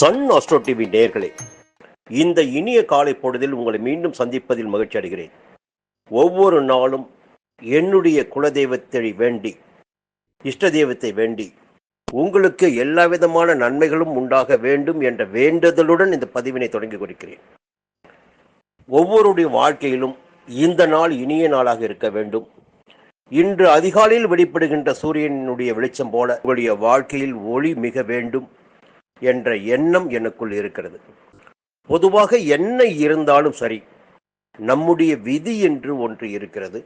Sun astro TV நேர்களே இந்த இனிய காலை பொழுதில் உங்களை மீண்டும் சந்திப்பதில் மகிழ்ச்சி அடைகிறேன். ஒவ்வொரு நாளும் என்னுடைய குலதெய்வத்தை வேண்டி இஷ்ட தெய்வத்தை வேண்டி உங்களுக்கு எல்லா விதமான நன்மைகளும் உண்டாக வேண்டும் என்ற வேண்டுதலுடன் இந்த பதிவினை தொடங்கி கொடுக்கிறேன் ஒவ்வொருடைய வாழ்க்கையிலும் இந்த நாள் இனிய நாளாக இருக்க வேண்டும். இன்று அதிகாலையில் வெளிப்படுகின்ற சூரியனுடைய வெளிச்சம் போல உங்களுடைய வாழ்க்கையில் ஒளி மிக வேண்டும். என்ற எண்ணம் எனக்குள் இருக்கிறது. பொதுவாக என்ன இருந்தாலும் சரி நம்முடைய விதி என்று ஒன்று இருக்கிறது.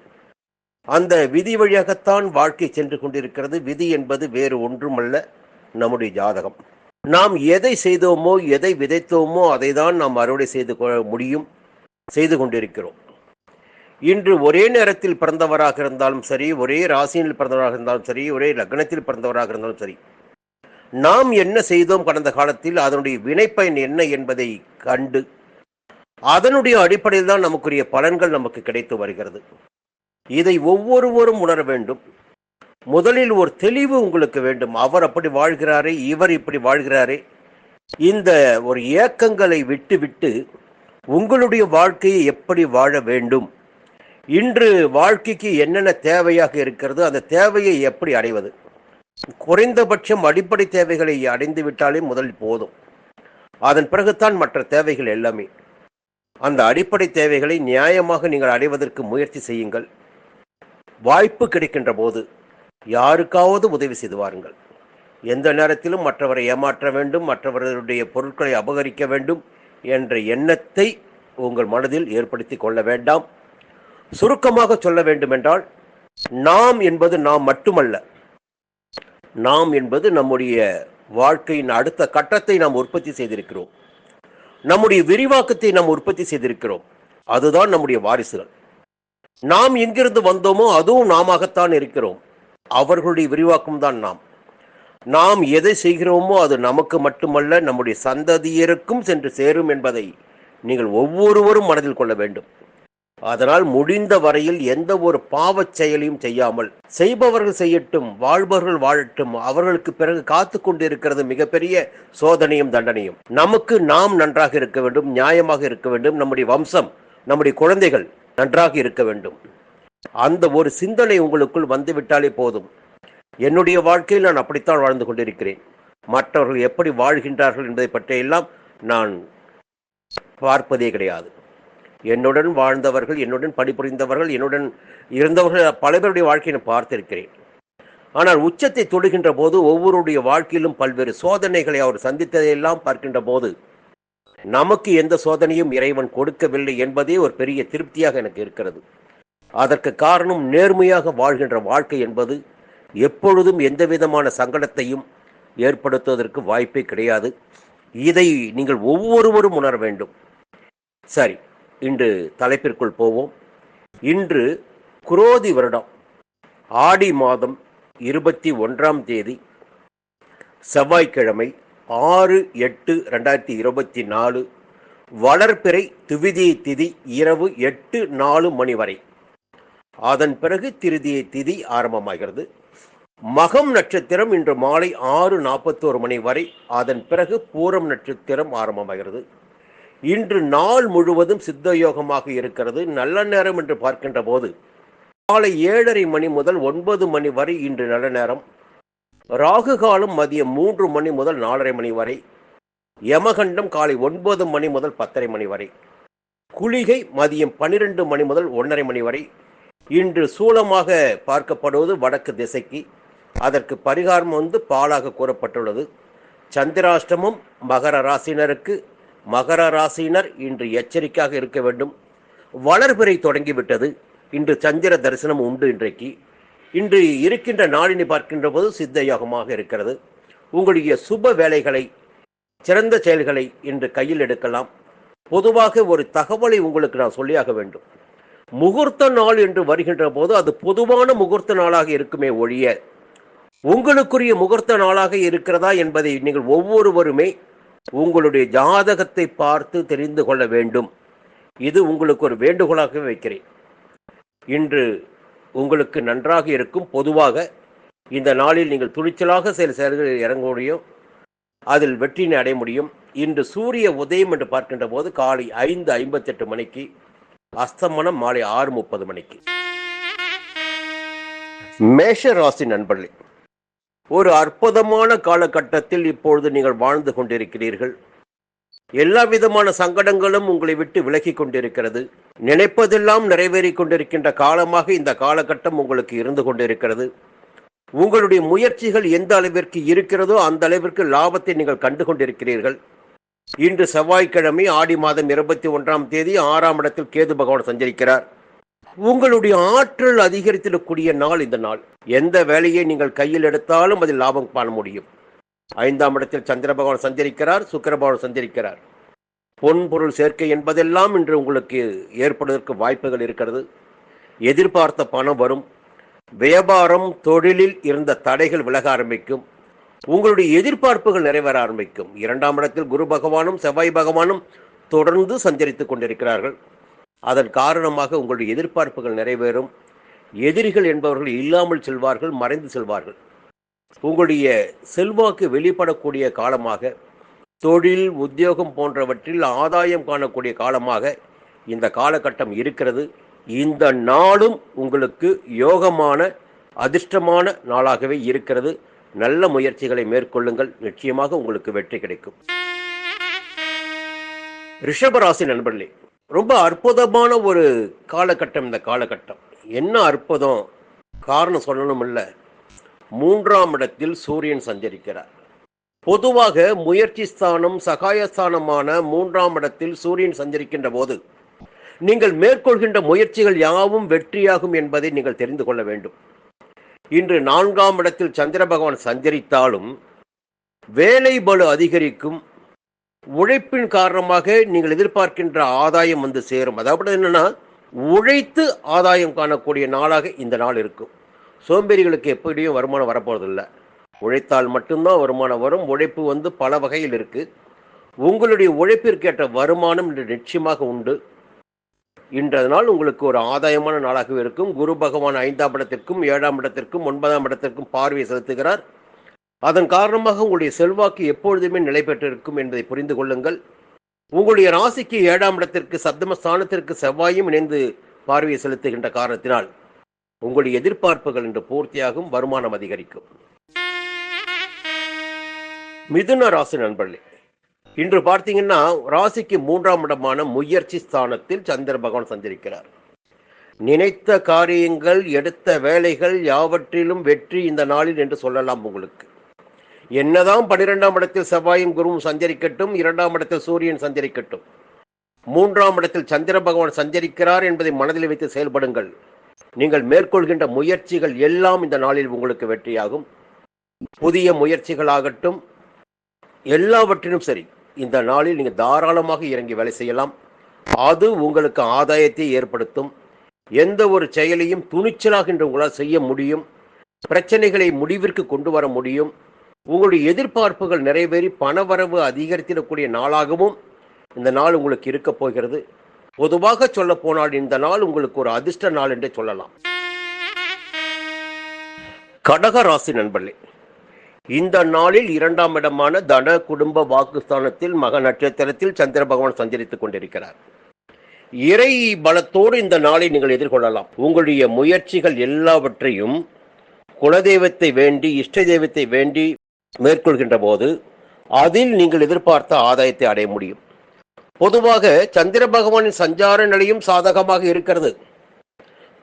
அந்த விதி வழியாகத்தான் வாழ்க்கை சென்று கொண்டிருக்கிறது. விதி என்பது வேறு ஒன்றுமல்ல நம்முடைய ஜாதகம். நாம் எதை செய்தோமோ எதை விதைத்தோமோ அதை தான் நாம் அறுவடை செய்து கொள்ள முடியும் செய்து கொண்டிருக்கிறோம். இன்று ஒரே நேரத்தில் பிறந்தவராக இருந்தாலும் சரி ஒரே ராசியில் பிறந்தவராக இருந்தாலும் சரி ஒரே லக்னத்தில் பிறந்தவராக இருந்தாலும் சரி நாம் என்ன செய்தோம் கடந்த காலத்தில்? அதனுடைய வினைப்பயன் என்ன என்பதை கண்டு அதனுடைய அடிப்படையில் தான் நமக்குரிய பலன்கள் நமக்கு கிடைத்து வருகிறது. இதை ஒவ்வொருவரும் உணர வேண்டும். முதலில் ஒரு தெளிவு உங்களுக்கு வேண்டும். அவர் அப்படி வாழ்கிறாரே இவர் இப்படி வாழ்கிறாரே. இந்த ஒரு ஏக்கங்களை விட்டுவிட்டு உங்களுடைய வாழ்க்கையை எப்படி வாழ வேண்டும்? இன்று வாழ்க்கைக்கு என்னென்ன தேவையாக இருக்கிறது அந்த தேவையை எப்படி அடைவது? குறைந்தபட்சம் அடிப்படை தேவைகளை அடைந்து விட்டாலே போதும். அதன் பிறகுதான் மற்ற தேவைகள் எல்லாமே. அந்த அடிப்படை தேவைகளை நியாயமாக நீங்கள் அடைவதற்கு முயற்சி செய்யுங்கள். வாய்ப்பு கிடைக்கின்ற போது யாருக்காவது உதவி செய்து வாருங்கள். எந்த நேரத்திலும் மற்றவரை ஏமாற்ற வேண்டும் மற்றவர்களுடைய பொருட்களை அபகரிக்க வேண்டும் என்ற எண்ணத்தை உங்கள் மனதில் ஏற்படுத்தி கொள்ள வேண்டாம். சுருக்கமாக சொல்ல வேண்டுமென்றால் நாம் என்பது நாம் மட்டுமல்ல. நாம் என்பது நம்முடைய வாழ்க்கையின் அடுத்த கட்டத்தை நாம் உற்பத்தி செய்திருக்கிறோம். நம்முடைய விரிவாக்கத்தை நாம் உற்பத்தி செய்திருக்கிறோம். அதுதான் நம்முடைய வாரிசுகள். நாம் எங்கிருந்து வந்தோமோ அதுவும் நாமத்தான் இருக்கிறோம். அவர்களுடைய விரிவாக்கம் தான் நாம். நாம் எதை செய்கிறோமோ அது நமக்கு மட்டுமல்ல நம்முடைய சந்ததியருக்கும் சென்று சேரும் என்பதை நீங்கள் ஒவ்வொருவரும் மனதில் கொள்ள வேண்டும். அதனால் முடிந்த வரையில் எந்த ஒரு பாவச் செயலையும் செய்யாமல் செய்பவர்கள் செய்யட்டும் வாழ்பவர்கள் வாழட்டும் அவர்களுக்கு பிறகு காத்து கொண்டிருக்கிறது மிகப்பெரிய சோதனையும் தண்டனையும். நமக்கு நாம் நன்றாக இருக்க வேண்டும் நியாயமாக இருக்க வேண்டும். நம்முடைய வம்சம் நம்முடைய குழந்தைகள் நன்றாக இருக்க வேண்டும். அந்த ஒரு சிந்தனை உங்களுக்குள் வந்துவிட்டாலே போதும். என்னுடைய வாழ்க்கையில் நான் அப்படித்தான் வாழ்ந்து கொண்டிருக்கிறேன். மற்றவர்கள் எப்படி வாழ்கின்றார்கள் என்பதை பற்றியெல்லாம் நான் பார்ப்பதே கிடையாது. என்னுடன் வாழ்ந்தவர்கள் என்னுடன் பணிபுரிந்தவர்கள் என்னுடன் இருந்தவர்கள் பல பேருடைய வாழ்க்கையை நான் பார்த்திருக்கிறேன். ஆனால் உச்சத்தை தொடுகின்ற போது ஒவ்வொருடைய வாழ்க்கையிலும் பல்வேறு சோதனைகளை அவர் சந்தித்ததையெல்லாம் பார்க்கின்ற போது நமக்கு எந்த சோதனையும் இறைவன் கொடுக்கவில்லை என்பதே ஒரு பெரிய திருப்தியாக எனக்கு இருக்கிறது. அதற்கு காரணம் நேர்மையாக வாழ்கின்ற வாழ்க்கை என்பது எப்பொழுதும் எந்த விதமான சங்கடத்தையும் ஏற்படுத்துவதற்கு வாய்ப்பே கிடையாது. இதை நீங்கள் ஒவ்வொருவரும் உணர வேண்டும். சரி இன்று தலைப்பிற்குள் போவோம். இன்று குரோதி வருடம். ஆடி மாதம் இருபத்தி ஒன்றாம் தேதி. செவ்வாய்க்கிழமை ஆறு எட்டு ரெண்டாயிரத்தி இருபத்தி நாலு. வளர்பிறை துவிதியை திதி இரவு எட்டு நாலு மணி வரை. அதன் பிறகு திருதியை திதி ஆரம்பமாகிறது. மகம் நட்சத்திரம் இன்று மாலை ஆறு நாற்பத்தோரு மணி வரை. அதன் பிறகு பூரம் நட்சத்திரம் ஆரம்பமாகிறது. இன்று நாள் முழுவதும் சித்த யோகமாக இருக்கிறது. நல்ல நேரம் என்று பார்க்கின்ற போது காலை ஏழரை மணி முதல் ஒன்பது மணி வரை இன்று நல்ல நேரம். ராகு காலம் மதியம் மூன்று மணி முதல் நாலரை மணி வரை. யமகண்டம் காலை ஒன்பது மணி முதல் பத்தரை மணி வரை. குளிகை மதியம் பன்னிரெண்டு மணி முதல் ஒன்றரை மணி வரை. இன்று சூலமாக பார்க்கப்படுவது வடக்கு திசைக்கு. அதற்கு பரிகாரம் வந்து பாலாக கூறப்பட்டுள்ளது. சந்திராஷ்டமம் மகர ராசினருக்கு மகர ராசியினர் இன்று எச்சரிக்கையாக இருக்க வேண்டும். வளர்பிறை தொடங்கிவிட்டது. இன்று சந்திர தரிசனம் உண்டு இன்றைக்கு. இன்று இருக்கின்ற நாளினை பார்க்கின்ற போது சித்த யோகமாக இருக்கிறது. உங்களுடைய சுப வேலைகளை சிறந்த செயல்களை இன்று கையில் எடுக்கலாம். பொதுவாக ஒரு தகவலை உங்களுக்கு நான் சொல்லியாக வேண்டும். முகூர்த்த நாள் என்று வருகின்ற போது அது பொதுவான முகூர்த்த நாளாக இருக்குமே ஒழிய உங்களுக்குரிய முகூர்த்த நாளாக இருக்கிறதா என்பதை நீங்கள் ஒவ்வொருவருமே உங்களுடைய ஜாதகத்தை பார்த்து தெரிந்து கொள்ள வேண்டும். இது உங்களுக்கு ஒரு வேண்டுகோளாக வைக்கிறேன். இன்று உங்களுக்கு நன்றாக இருக்கும். பொதுவாக இந்த நாளில் நீங்கள் துணிச்சலாக சில செயல்களில் இறங்க முடியும். அதில் வெற்றினை அடைய முடியும். இன்று சூரிய உதயம் என்று பார்க்கின்ற போது காலை ஐந்து ஐம்பத்தெட்டு மணிக்கு அஸ்தமனம் மாலை ஆறு முப்பது மணிக்கு. மேஷ ராசி நண்பர்களே ஒரு அற்புதமான காலகட்டத்தில் இப்பொழுது நீங்கள் வாழ்ந்து கொண்டிருக்கிறீர்கள். எல்லா விதமான சங்கடங்களும் உங்களை விட்டு விலகி கொண்டிருக்கிறது. நினைப்பதெல்லாம் நிறைவேறிக் கொண்டிருக்கின்ற காலமாக இந்த காலகட்டம் உங்களுக்கு இருந்து கொண்டிருக்கிறது. உங்களுடைய முயற்சிகள் எந்த அளவிற்கு இருக்கிறதோ அந்த அளவிற்கு லாபத்தை நீங்கள் கண்டு கொண்டிருக்கிறீர்கள். இன்று செவ்வாய்க்கிழமை ஆடி மாதம் இருபத்தி ஒன்றாம் தேதி ஆறாம் இடத்தில் கேது பகவான் சஞ்சரிக்கிறார். உங்களுடைய ஆற்றல் அதிகரித்திடக்கூடிய நாள் இந்த நாள். எந்த வேலையை நீங்கள் கையில் எடுத்தாலும் அதில் லாபம் காண முடியும். ஐந்தாம் இடத்தில் சந்திர பகவான் சந்திரிக்கிறார் சுக்கர பகவான் சந்திரிக்கிறார் பொன் பொருள் சேர்க்கை என்பதெல்லாம் இன்று உங்களுக்கு ஏற்படுவதற்கு வாய்ப்புகள் இருக்கிறது. எதிர்பார்த்த பணம் வரும். வியாபாரம் தொழிலில் இருந்த தடைகள் விலக ஆரம்பிக்கும். உங்களுடைய எதிர்பார்ப்புகள் நிறைவேற ஆரம்பிக்கும். இரண்டாம் இடத்தில் குரு பகவானும் செவ்வாய் பகவானும் தொடர்ந்து சஞ்சரித்துக் கொண்டிருக்கிறார்கள். அதன் காரணமாக உங்களுடைய எதிர்பார்ப்புகள் நிறைவேறும். எதிரிகள் என்பவர்கள் இல்லாமல் செல்வார்கள் மறைந்து செல்வார்கள். உங்களுடைய செல்வாக்கு வெளிப்படக்கூடிய காலமாக தொழில் உத்தியோகம் போன்றவற்றில் ஆதாயம் காணக்கூடிய காலமாக இந்த காலகட்டம் இருக்கிறது. இந்த நாளும் உங்களுக்கு யோகமான அதிர்ஷ்டமான நாளாகவே இருக்கிறது. நல்ல முயற்சிகளை மேற்கொள்ளுங்கள். நிச்சயமாக உங்களுக்கு வெற்றி கிடைக்கும். ரிஷபராசி நண்பர்களே ரொம்ப அற்புதமான ஒரு காலகட்டம் இந்த காலகட்டம். என்ன அற்புதம்? காரணம் சொல்லணும் இல்லை மூன்றாம் இடத்தில் சூரியன் சஞ்சரிக்கிறார். பொதுவாக முயற்சி ஸ்தானம் சகாயஸ்தானமான மூன்றாம் இடத்தில் சூரியன் சஞ்சரிக்கின்ற போது நீங்கள் மேற்கொள்கின்ற முயற்சிகள் யாவும் வெற்றியாகும் என்பதை நீங்கள் தெரிந்து கொள்ள வேண்டும். இன்று நான்காம் இடத்தில் சந்திர பகவான் சஞ்சரித்தாலும் வேலை பலு அதிகரிக்கும் உழைப்பின் காரணமாக நீங்கள் எதிர்பார்க்கின்ற ஆதாயம் வந்து சேரும். அதாவது என்னன்னா உழைத்து ஆதாயம் காணக்கூடிய நாளாக இந்த நாள் இருக்கும். சோம்பேறிகளுக்கு எப்படியும் வருமானம் வரப்போறதில்ல. உழைத்தால் மட்டும்தான் வருமானம் வரும். உழைப்பு வந்து பல வகையில் இருக்கு. உங்களுடைய உழைப்பிற்கேற்ற வருமானம் இன்று நிச்சயமாக உண்டு. இன்றைய நாள் உங்களுக்கு ஒரு ஆதாயமான நாளாகவே இருக்கும். குரு பகவான் ஐந்தாம் இடத்திற்கும் ஏழாம் இடத்திற்கும் ஒன்பதாம் இடத்திற்கும் பார்வை செலுத்துகிறார். அதன் காரணமாக உங்களுடைய செல்வாக்கு எப்பொழுதுமே நிலை பெற்றிருக்கும் என்பதை புரிந்து கொள்ளுங்கள். உங்களுடைய ராசிக்கு ஏழாம் இடத்திற்கு சப்தம ஸ்தானத்திற்கு செவ்வாயும் இணைந்து பார்வையை செலுத்துகின்ற காரணத்தினால் உங்களுடைய எதிர்பார்ப்புகள் இன்று பூர்த்தியாகும் வருமானம் அதிகரிக்கும். மிதுன ராசி நண்பர்களே இன்று பார்த்தீங்கன்னா ராசிக்கு மூன்றாம் இடமான முயற்சி ஸ்தானத்தில் சந்திர பகவான் சந்திருக்கிறார் நினைத்த காரியங்கள் எடுத்த வேலைகள் யாவற்றிலும் வெற்றி இந்த நாளில் என்று சொல்லலாம் உங்களுக்கு. என்னதான் பனிரெண்டாம் இடத்தில் செவ்வாயும் குருவும் சஞ்சரிக்கட்டும் இரண்டாம் இடத்தில் சூரியன் சஞ்சரிக்கட்டும். மூன்றாம் இடத்தில் சந்திர பகவான் சஞ்சரிக்கிறார் என்பதை மனதில் வைத்து செயல்படுங்கள். நீங்கள் மேற்கொள்கின்ற முயற்சிகள் எல்லாம் இந்த நாளில் உங்களுக்கு வெற்றியாகும். புதிய முயற்சிகளாகட்டும் எல்லாவற்றிலும் சரி இந்த நாளில் நீங்கள் தாராளமாக இறங்கி வேலை செய்யலாம். அது உங்களுக்கு ஆதாயத்தை ஏற்படுத்தும். எந்த ஒரு செயலையும் துணிச்சலாக இன்று உங்களால் செய்ய முடியும். பிரச்சனைகளை முடிவிற்கு கொண்டு வர முடியும். உங்களுடைய எதிர்பார்ப்புகள் நிறைவேறி பணவரவு அதிகரித்திடக்கூடிய நாளாகவும் இந்த நாள் உங்களுக்கு இருக்க போகிறது. பொதுவாக சொல்ல போனால் இந்த நாள் உங்களுக்கு ஒரு அதிர்ஷ்ட நாள் என்று சொல்லலாம். கடக ராசி நண்பர்களே இந்த நாளில் இரண்டாம் இடமான தன குடும்ப வாக்குஸ்தானத்தில் மக நட்சத்திரத்தில் சந்திர பகவான் சஞ்சரித்துக் கொண்டிருக்கிறார். இறை பலத்தோடு இந்த நாளை நீங்கள் எதிர்கொள்ளலாம். உங்களுடைய முயற்சிகள் எல்லாவற்றையும் குலதெய்வத்தை வேண்டி இஷ்ட தெய்வத்தை வேண்டி மேற்கொள்கின்ற போது அதில் நீங்கள் எதிர்பார்த்த ஆதாயத்தை அடைய முடியும். பொதுவாக சந்திர பகவானின் சஞ்சார நிலையும் சாதகமாக இருக்கிறது.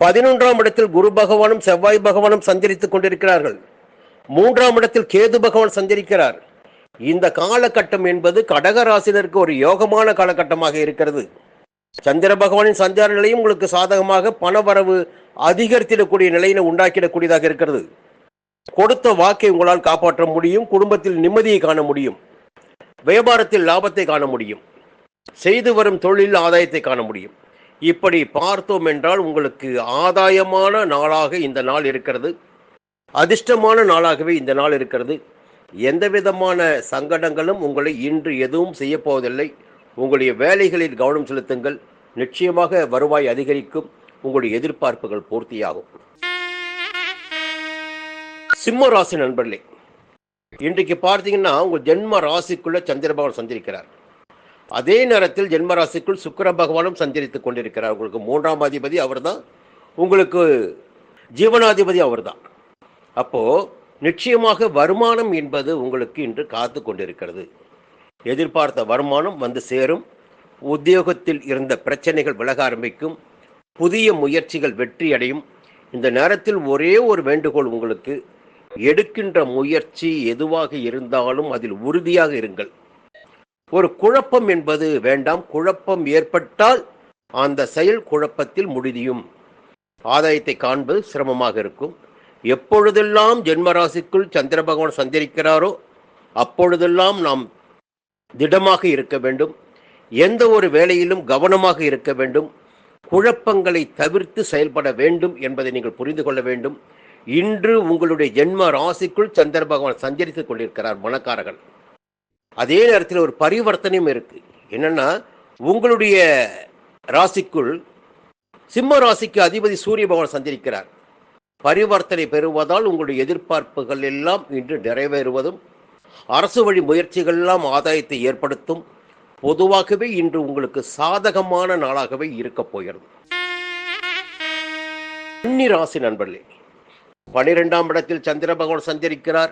பதினொன்றாம் இடத்தில் குரு பகவானும் செவ்வாய் பகவானும் சஞ்சரித்துக் கொண்டிருக்கிறார்கள். மூன்றாம் இடத்தில் கேது பகவான் சஞ்சரிக்கிறார். இந்த காலகட்டம் என்பது கடகராசினருக்கு ஒரு யோகமான காலகட்டமாக இருக்கிறது. சந்திர பகவானின் சஞ்சார நிலையும் உங்களுக்கு சாதகமாக பணவரவு அதிகரித்திடக்கூடிய நிலையினை உண்டாக்கிடக்கூடியதாக இருக்கிறது. கொடுத்த வாக்கை உங்களால் காப்பாற்ற முடியும் குடும்பத்தில் நிம்மதியை காண முடியும் வியாபாரத்தில் லாபத்தை காண முடியும் செய்து வரும் தொழில் ஆதாயத்தை காண முடியும். இப்படி பார்த்தோம் என்றால் உங்களுக்கு ஆதாயமான நாளாக இந்த நாள் இருக்கிறது. அதிர்ஷ்டமான நாளாகவே இந்த நாள் இருக்கிறது. எந்த விதமான சங்கடங்களும் உங்களை இன்று எதுவும் செய்யப்போவதில்லை உங்களுடைய வேலைகளில் கவனம் செலுத்துங்கள். நிச்சயமாக வருவாய் அதிகரிக்கும். உங்களுடைய எதிர்பார்ப்புகள் பூர்த்தியாகும். சிம்ம ராசி நண்பர்களே இன்றைக்கு பார்த்தீங்கன்னா உங்கள் ஜென்ம ராசிக்குள்ள சந்திர பகவான் சந்திரிக்கிறார். அதே நேரத்தில் ஜென்ம ராசிக்குள் சுக்கிர பகவானும் சஞ்சரித்துக் கொண்டிருக்கிறார். உங்களுக்கு மூன்றாம் அதிபதி அவர் தான் உங்களுக்கு ஜீவனாதிபதி அவர் தான் அப்போது நிச்சயமாக வருமானம் என்பது உங்களுக்கு இன்று காத்து கொண்டிருக்கிறது. எதிர்பார்த்த வருமானம் வந்து சேரும். உத்தியோகத்தில் இருந்த பிரச்சனைகள் விலக ஆரம்பிக்கும். புதிய முயற்சிகள் வெற்றி அடையும் இந்த நேரத்தில் ஒரே ஒரு வேண்டுகோள் உங்களுக்கு எடுக்கின்ற முயற்சி எதுவாக இருந்தாலும் அதில் உறுதியாக இருங்கள். ஒரு குழப்பம் என்பது வேண்டாம் குழப்பம் ஏற்பட்டால் அந்த செயல் குழப்பத்தில் முடிதியும். ஆதாயத்தை காண்பது சிரமமாக இருக்கும். எப்பொழுதெல்லாம் ஜென்மராசிக்குள் சந்திர பகவான் சந்திரிக்கிறாரோ அப்பொழுதெல்லாம் நாம் திடமாக இருக்க வேண்டும். எந்த ஒரு வேலையிலும் கவனமாக இருக்க வேண்டும். குழப்பங்களை தவிர்த்து செயல்பட வேண்டும் என்பதை நீங்கள் புரிந்து கொள்ள வேண்டும். இன்று உங்களுடைய ஜென்ம ராசிக்குள் சந்திர பகவான் சஞ்சரித்துக் கொண்டிருக்கிறார் மனக்காரகன் அதே நேரத்தில் ஒரு பரிவர்த்தனையும் இருக்கு. என்னன்னா உங்களுடைய ராசிக்குள் சிம்ம ராசிக்கு அதிபதி சூரிய பகவான் சந்திரிக்கிறார் பரிவர்த்தனை பெறுவதால் உங்களுடைய எதிர்பார்ப்புகள் எல்லாம் இன்று நிறைவேறுவதும் அரசு வழி முயற்சிகள் எல்லாம் ஆதாயத்தை ஏற்படுத்தும். பொதுவாகவே இன்று உங்களுக்கு சாதகமான நாளாகவே இருக்கப் போகிறது. ராசி நண்பர்களே பனிரெண்டாம் இடத்தில் சந்திர பகவான் சஞ்சரிக்கிறார்.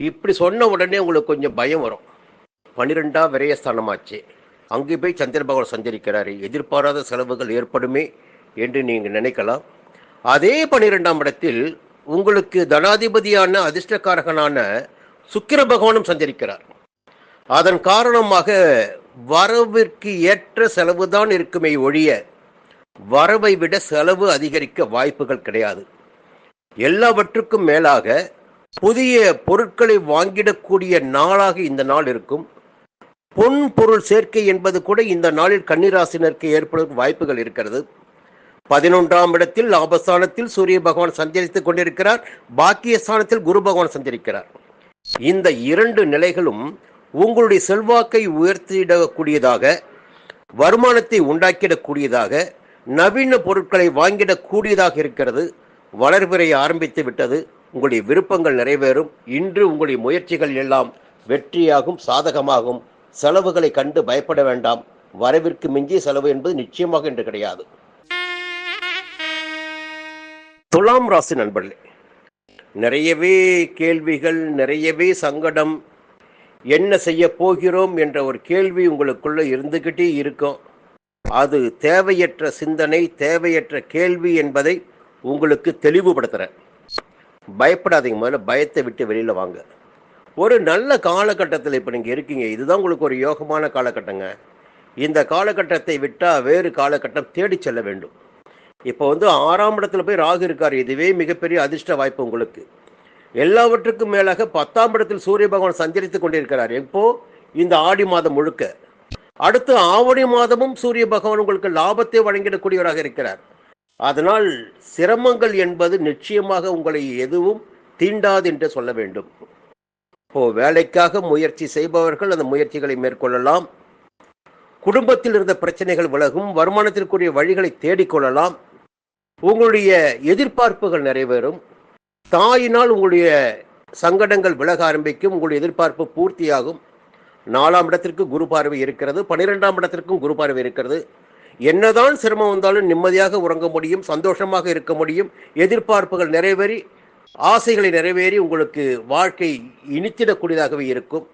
இப்படி சொன்ன உடனே உங்களுக்கு கொஞ்சம் பயம் வரும். பனிரெண்டாம் விரயஸ்தானமாச்சு. அங்கே போய் சந்திர பகவான் சஞ்சரிக்கிறாரு. எதிர்பாராத செலவுகள் ஏற்படுமே என்று நீங்கள் நினைக்கலாம். அதே பனிரெண்டாம் இடத்தில் உங்களுக்கு தனாதிபதியான அதிர்ஷ்டக்காரகனான சுக்கிர பகவானும் சஞ்சரிக்கிறார். அதன் காரணமாக வரவிற்கு ஏற்ற செலவு தான் இருக்குமே ஒழிய வரவை விட செலவு அதிகரிக்க வாய்ப்புகள் கிடையாது. எல்லாவற்றுக்கும் மேலாக புதிய பொருட்களை வாங்கிடக்கூடிய நாளாக இந்த நாள் இருக்கும். பொன் பொருள் சேர்க்கை என்பது கூட இந்த நாளில் கன்னிராசினருக்கு ஏற்படும் வாய்ப்புகள் இருக்கிறது. பதினொன்றாம் இடத்தில் லாபஸ்தானத்தில் சூரிய பகவான் சஞ்சரித்துக் கொண்டிருக்கிறார். பாக்கியஸ்தானத்தில் குரு பகவான் சஞ்சரிக்கிறார். இந்த இரண்டு நிலைகளும் உங்களுடைய செல்வாக்கை உயர்த்திடக்கூடியதாக வருமானத்தை உண்டாக்கிடக்கூடியதாக நவீன பொருட்களை வாங்கிடக்கூடியதாக இருக்கிறது. வளர்பிறை ஆரம்பித்து விட்டது. உங்களுடைய விருப்பங்கள் நிறைவேறும். இன்று உங்களுடைய முயற்சிகள் எல்லாம் வெற்றியாகும் சாதகமாகும். செலவுகளை கண்டு பயப்பட வேண்டாம். வரவிற்கு மிஞ்சிய செலவு என்பது நிச்சயமாக இன்று கிடையாது. துலாம் ராசி நண்பர்களே நிறையவே கேள்விகள் நிறையவே சங்கடம். என்ன செய்ய போகிறோம் என்ற ஒரு கேள்வி உங்களுக்குள்ள இருந்துக்கிட்டே இருக்கும். அது தேவையற்ற சிந்தனை தேவையற்ற கேள்வி என்பதை உங்களுக்கு தெளிவுபடுத்துகிறேன் பயப்படாதீங்க. முதல்ல பயத்தை விட்டு வெளியில் வாங்க. ஒரு நல்ல காலகட்டத்தில் இப்போ நீங்கள் இருக்கீங்க. இதுதான் உங்களுக்கு ஒரு யோகமான காலகட்டங்க. இந்த காலகட்டத்தை விட்டால் வேறு காலகட்டம் தேடி செல்ல வேண்டும். இப்போ வந்து ஆறாம் இடத்துல போய் ராகு இருக்கார். இதுவே மிகப்பெரிய அதிர்ஷ்ட வாய்ப்பு உங்களுக்கு. எல்லாவற்றுக்கும் மேலாக பத்தாம் இடத்தில் சூரிய பகவான் சஞ்சரித்து கொண்டிருக்கிறார். எப்போ? இந்த ஆடி மாதம் முழுக்க. அடுத்து ஆவணி மாதமும் சூரிய பகவான் உங்களுக்கு லாபத்தை வழங்கிடக்கூடியவராக இருக்கிறார். அதனால் சிரமங்கள் என்பது நிச்சயமாக உங்களை எதுவும் தீண்டாது என்று சொல்ல வேண்டும். இப்போ வேலைக்காக முயற்சி செய்பவர்கள் அந்த முயற்சிகளை மேற்கொள்ளலாம். குடும்பத்தில் இருந்த பிரச்சனைகள் விலகும் வருமானத்திற்குரிய வழிகளை தேடிக்கொள்ளலாம் உங்களுடைய எதிர்பார்ப்புகள் நிறைவேறும். தாயினால் உங்களுடைய சங்கடங்கள் விலக ஆரம்பிக்கும் உங்களுடைய எதிர்பார்ப்பு பூர்த்தியாகும். நாலாம் இடத்திற்கு குரு பார்வை இருக்கிறது பனிரெண்டாம் இடத்திற்கும் குரு பார்வை இருக்கிறது. என்னதான் சிரமம் வந்தாலும் நிம்மதியாக உறங்க முடியும் சந்தோஷமாக இருக்க முடியும் எதிர்பார்ப்புகள் நிறைவேறி ஆசைகளை நிறைவேறி உங்களுக்கு வாழ்க்கை இனித்திடக்கூடியதாகவே இருக்கும்.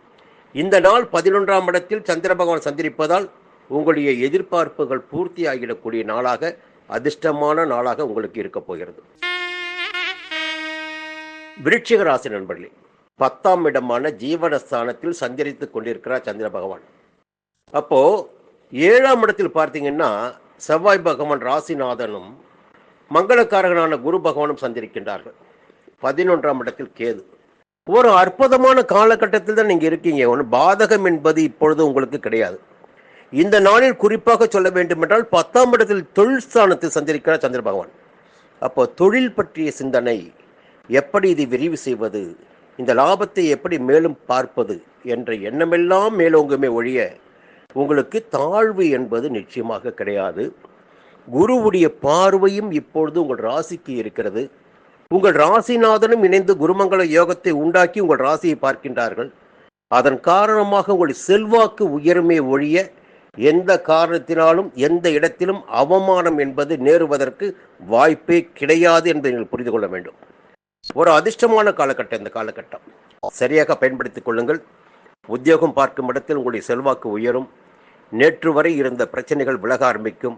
இந்த நாள் பதினொன்றாம் இடத்தில் சந்திர பகவான் சந்திரிப்பதால் உங்களுடைய எதிர்பார்ப்புகள் பூர்த்தி ஆகிடக்கூடிய நாளாக அதிர்ஷ்டமான நாளாக உங்களுக்கு இருக்க போகிறது. விருட்சிக ராசி நண்பர்களே பத்தாம் இடமான ஜீவனஸ்தானத்தில் சஞ்சரித்துக் கொண்டிருக்கிறார் சந்திர பகவான். அப்போ ஏழாம் இடத்தில் பார்த்தீங்கன்னா செவ்வாய் பகவான் ராசிநாதனும் மங்களக்காரகனான குரு பகவானும் சந்திருக்கின்றார்கள். பதினொன்றாம் இடத்தில் கேது. ஒரு அற்புதமான காலகட்டத்தில் தான் நீங்கள் இருக்கீங்க. ஒன்று பாதகம் என்பது இப்பொழுது உங்களுக்கு கிடையாது. இந்த நாளில் குறிப்பாக சொல்ல வேண்டுமென்றால் பத்தாம் இடத்தில் தொழில் ஸ்தானத்தில் சஞ்சரிக்கிறார் சந்திர பகவான். அப்போ தொழில் பற்றிய சிந்தனை எப்படி இதை விரிவு செய்வது இந்த லாபத்தை எப்படி மேலும் பார்ப்பது என்ற எண்ணமெல்லாம் மேலோங்குமே ஒழிய உங்களுக்கு தாழ்வு என்பது நிச்சயமாக கிடையாது. குருவுடைய பார்வையும் இப்பொழுது உங்கள் ராசிக்கு இருக்கிறது. உங்கள் ராசிநாதனும் இணைந்து குருமங்கள யோகத்தை உண்டாக்கி உங்கள் ராசியை பார்க்கின்றார்கள். அதன் காரணமாக உங்கள் செல்வாக்கு உயருமே ஒழிய எந்த காரணத்தினாலும் எந்த இடத்திலும் அவமானம் என்பது நேருவதற்கு வாய்ப்பே கிடையாது என்பதை நீங்கள் புரிந்து கொள்ள வேண்டும். ஒரு அதிர்ஷ்டமான காலகட்டம் இந்த காலகட்டம். சரியாக பயன்படுத்திக் கொள்ளுங்கள். உத்தியோகம் பார்க்கும் இடத்தில் உங்களுடைய செல்வாக்கு உயரும். நேற்று வரை இருந்த பிரச்சனைகள் விலக ஆரம்பிக்கும்.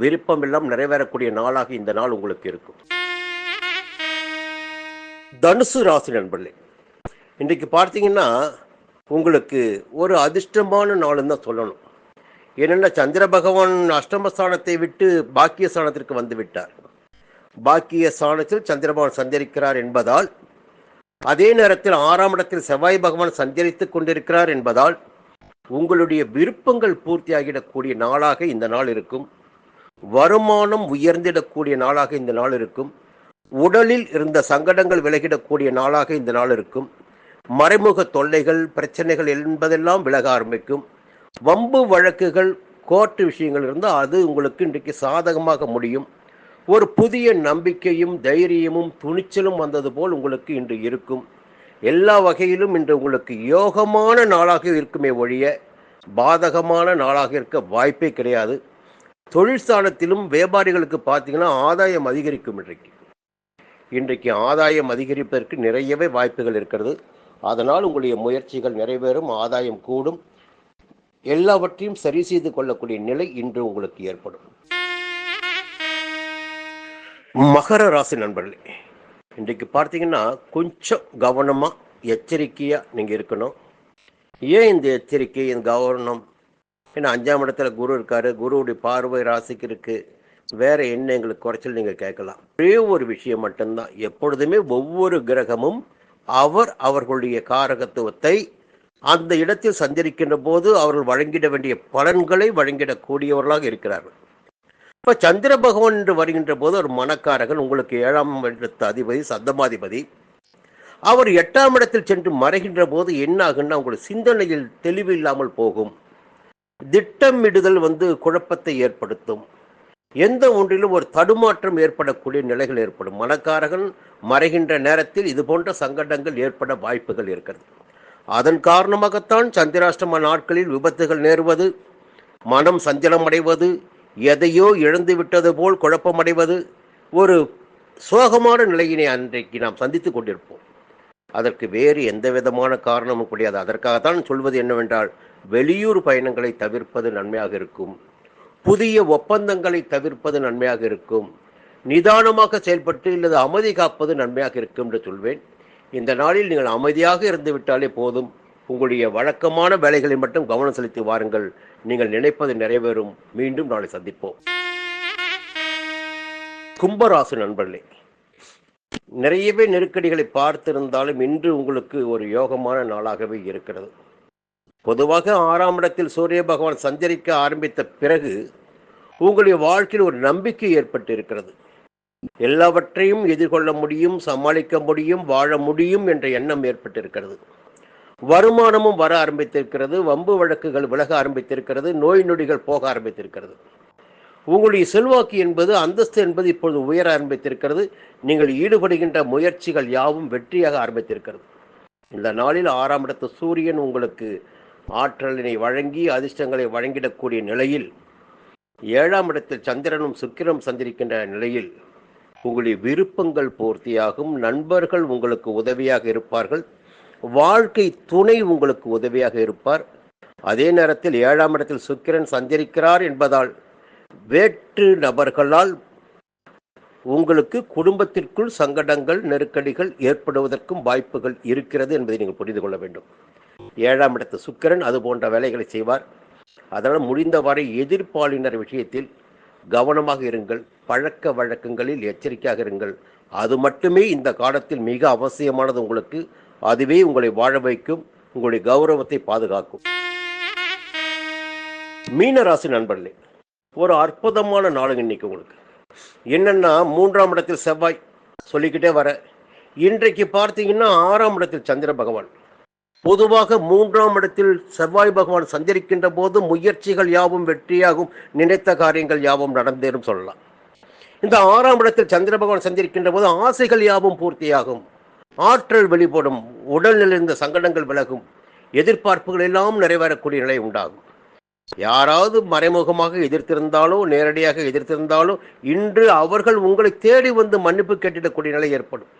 விருப்பமெல்லாம் நிறைவேறக்கூடிய நாளாக இந்த நாள் உங்களுக்கு இருக்கும். தனுசு ராசி நண்பர்களே இன்றைக்கு பார்த்தீங்கன்னா உங்களுக்கு ஒரு அதிர்ஷ்டமான நாளுன்னு தான் சொல்லணும். ஏனென்னா சந்திர பகவான் அஷ்டமஸ்தானத்தை விட்டு பாக்கிய ஸ்தானத்திற்கு வந்து விட்டார். பாக்கிய ஸ்தானத்தில் சந்திர பகவான் சஞ்சரிக்கிறார் என்பதால் அதே நேரத்தில் ஆறாம் இடத்தில் செவ்வாய் பகவான் சஞ்சரித்து கொண்டிருக்கிறார் என்பதால் உங்களுடைய விருப்பங்கள் பூர்த்தியாகிடக்கூடிய நாளாக இந்த நாள் இருக்கும். வருமானம் உயர்ந்திடக்கூடிய நாளாக இந்த நாள் இருக்கும். உடலில் இருந்த சங்கடங்கள் விலகிடக்கூடிய நாளாக இந்த நாள் இருக்கும். மறைமுக தொல்லைகள் பிரச்சனைகள் என்பதெல்லாம் விலக ஆரம்பிக்கும். வம்பு வழக்குகள் கோர்ட்டு விஷயங்கள் இருந்தால் அது உங்களுக்கு இன்றைக்கு சாதகமாக முடியும். ஒரு புதிய நம்பிக்கையும் தைரியமும் துணிச்சலும் வந்தது போல் உங்களுக்கு இன்று இருக்கும். எல்லா வகையிலும் இன்று உங்களுக்கு யோகமான நாளாக இருக்குமே ஒழிய பாதகமான நாளாக இருக்க வாய்ப்பே கிடையாது. தொழிற்சாலத்திலும் வியாபாரிகளுக்கு பார்த்தீங்கன்னா ஆதாயம் அதிகரிக்கும் இன்றைக்கு. இன்றைக்கு ஆதாயம் அதிகரிப்பதற்கு நிறையவே வாய்ப்புகள் இருக்கிறது. அதனால் உங்களுடைய முயற்சிகள் நிறைவேறும் ஆதாயம் கூடும். எல்லாவற்றையும் சரி செய்து கொள்ளக்கூடிய நிலை இன்று உங்களுக்கு ஏற்படும். மகர ராசி நண்பர்களே இன்றைக்கு பார்த்தீங்கன்னா கொஞ்சம் கவனமாக எச்சரிக்கையாக நீங்கள் இருக்கணும். ஏன் இந்த எச்சரிக்கை இந்த கவனம்? ஏன்னா அஞ்சாம் இடத்துல குரு இருக்காரு. குருவுடைய பார்வை ராசிக்கு இருக்குது வேற என்ன எங்களுக்கு குறைச்சல் நீங்கள் கேட்கலாம். ஒரே ஒரு விஷயம் மட்டும்தான். எப்பொழுதுமே ஒவ்வொரு கிரகமும் அவர் அவர்களுடைய காரகத்துவத்தை அந்த இடத்தில் சஞ்சரிக்கின்ற போது அவர்கள் வழங்கிட வேண்டிய பலன்களை வழங்கிடக்கூடியவர்களாக இருக்கிறார்கள். இப்போ சந்திர பகவான் என்று வருகின்ற போது ஒரு மனக்காரகன் உங்களுக்கு ஏழாம் இடத்து அதிபதி சந்தமாதிபதி அவர் எட்டாம் இடத்தில் சென்று மறைகின்ற போது என்ன ஆகுன்னா உங்களுக்கு சிந்தனையில் தெளிவு இல்லாமல் போகும். திட்டமிடுதல் வந்து குழப்பத்தை ஏற்படுத்தும். எந்த ஒன்றிலும் ஒரு தடுமாற்றம் ஏற்படக்கூடிய நிலைகள் ஏற்படும். மனக்காரகன் மறைகின்ற நேரத்தில் இது போன்ற சங்கடங்கள் ஏற்பட வாய்ப்புகள் இருக்கிறது. அதன் காரணமாகத்தான் சந்திராஷ்டம நாட்களில் விபத்துகள் நேருவது மனம் சஞ்சலம் அடைவது எதையோ இழந்து விட்டது போல் குழப்பமடைவது ஒரு சோகமான நிலையினை அன்றைக்கு நாம் சந்தித்துக் கொண்டிருப்போம். அதற்கு வேறு எந்த விதமான காரணமும் கிடையாது. அதற்காகத்தான் சொல்வது என்னவென்றால் வெளியூர் பயணங்களை தவிர்ப்பது நன்மையாக இருக்கும். புதிய ஒப்பந்தங்களை தவிர்ப்பது நன்மையாக இருக்கும். நிதானமாக செயல்பட்டு இல்லது அமைதி காப்பது நன்மையாக இருக்கும் என்று சொல்வேன். இந்த நாளில் நீங்கள் அமைதியாக இருந்து விட்டாலே போதும். உங்களுடைய வழக்கமான வேலைகளை மட்டும் கவனம் செலுத்தி வாருங்கள். நீங்கள் நினைப்பது நிறைவேறும். மீண்டும் நாளை சந்திப்போம். கும்பராசு நண்பர்களே நிறையவே நெருக்கடிகளை பார்த்திருந்தாலும் இன்று உங்களுக்கு ஒரு யோகமான நாளாகவே இருக்கிறது. பொதுவாக ஆறாம் இடத்தில் சூரிய பகவான் சஞ்சரிக்க ஆரம்பித்த பிறகு உங்களுடைய வாழ்க்கையில் ஒரு நம்பிக்கை ஏற்பட்டு இருக்கிறது எல்லாவற்றையும் எதிர்கொள்ள முடியும் சமாளிக்க முடியும் வாழ முடியும் என்ற எண்ணம் ஏற்பட்டிருக்கிறது. வருமானமும் வர ஆரம்பித்திருக்கிறது வம்பு வழக்குகள் விலக ஆரம்பித்திருக்கிறது நோய் நொடிகள் போக ஆரம்பித்திருக்கிறது. உங்களுடைய செல்வாக்கு என்பது அந்தஸ்து என்பது இப்பொழுது உயர ஆரம்பித்திருக்கிறது. நீங்கள் ஈடுபடுகின்ற முயற்சிகள் யாவும் வெற்றியாக ஆரம்பித்திருக்கிறது. இந்த நாளில் ஆறாம் இடத்து சூரியன் உங்களுக்கு ஆற்றலினை வழங்கி அதிர்ஷ்டங்களை வழங்கிடக்கூடிய நிலையில் ஏழாம் இடத்தில் சந்திரனும் சுக்கிரம் சந்திரிக்கின்ற நிலையில் உங்களுடைய விருப்பங்கள் பூர்த்தியாகும் நண்பர்கள் உங்களுக்கு உதவியாக இருப்பார்கள். வாழ்க்கை துணை உங்களுக்கு உதவியாக இருப்பார். அதே நேரத்தில் ஏழாம் இடத்தில் சுக்கிரன் சஞ்சரிக்கிறார் என்பதால் வேற்று நபர்களால் உங்களுக்கு குடும்பத்திற்குள் சங்கடங்கள் நெருக்கடிகள் ஏற்படுவதற்கும் வாய்ப்புகள் இருக்கிறது என்பதை நீங்கள் புரிந்து கொள்ள வேண்டும். ஏழாம் இடத்து சுக்கிரன் அது போன்ற வேலைகளை செய்வார். அதனால் முடிந்தவரை எதிர்ப்பாளினர் விஷயத்தில் கவனமாக இருங்கள் பழக்க வழக்கங்களில் எச்சரிக்கையாக இருங்கள். அது மட்டுமே இந்த காலத்தில் மிக அவசியமானது உங்களுக்கு அதுவே உங்களை வாழ வைக்கும் உங்களுடைய கௌரவத்தை பாதுகாக்கும். மீனராசி நண்பர்களே ஒரு அற்புதமான நாளுங்க இன்னைக்கு உங்களுக்கு. என்னன்னா மூன்றாம் இடத்தில் செவ்வாய் சொல்லிக்கிட்டே வர. இன்றைக்கு பார்த்தீங்கன்னா ஆறாம் இடத்தில் சந்திர பகவான். பொதுவாக மூன்றாம் இடத்தில் செவ்வாய் பகவான் சந்திரிக்கின்ற போது முயற்சிகள் யாவும் வெற்றியாகும் நினைத்த காரியங்கள் யாவும் நடந்தேறும் சொல்லலாம். இந்த ஆறாம் இடத்தில் சந்திர பகவான் சந்திரிக்கின்ற போது ஆசைகள் யாவும் பூர்த்தியாகும். ஆற்றல் வெளிப்படும் உடல்நிலை இருந்த சங்கடங்கள் விலகும் எதிர்பார்ப்புகள் எல்லாம் நிறைவேறக்கூடிய நிலை உண்டாகும். யாராவது மறைமுகமாக எதிர்த்திருந்தாலோ நேரடியாக எதிர்த்திருந்தாலோ இன்று அவர்கள் உங்களை தேடி வந்து மன்னிப்பு கேட்டிடக்கூடிய நிலை ஏற்படும்.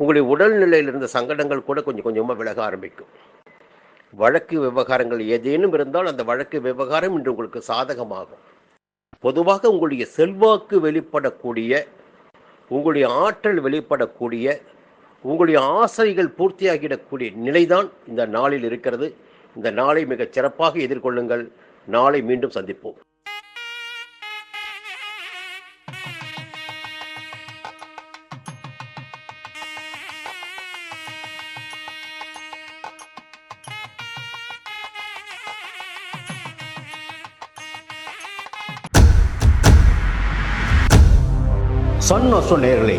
உங்களுடைய உடல்நிலையில் இருந்த சங்கடங்கள் கூட கொஞ்சம் கொஞ்சமாக விலக ஆரம்பிக்கும். வழக்கு விவகாரங்கள் ஏதேனும் இருந்தால் அந்த வழக்கு விவகாரம் இன்று உங்களுக்கு சாதகமாகும். பொதுவாக உங்களுடைய செல்வாக்கு வெளிப்படக்கூடிய உங்களுடைய ஆற்றல் வெளிப்படக்கூடிய உங்களுடைய ஆசைகள் பூர்த்தியாகிடக்கூடிய நிலைதான் இந்த நாளில் இருக்கிறது. இந்த நாளை மிகச் சிறப்பாக எதிர்கொள்ளுங்கள். நாளை மீண்டும் சந்திப்போம். சன் நேர்களே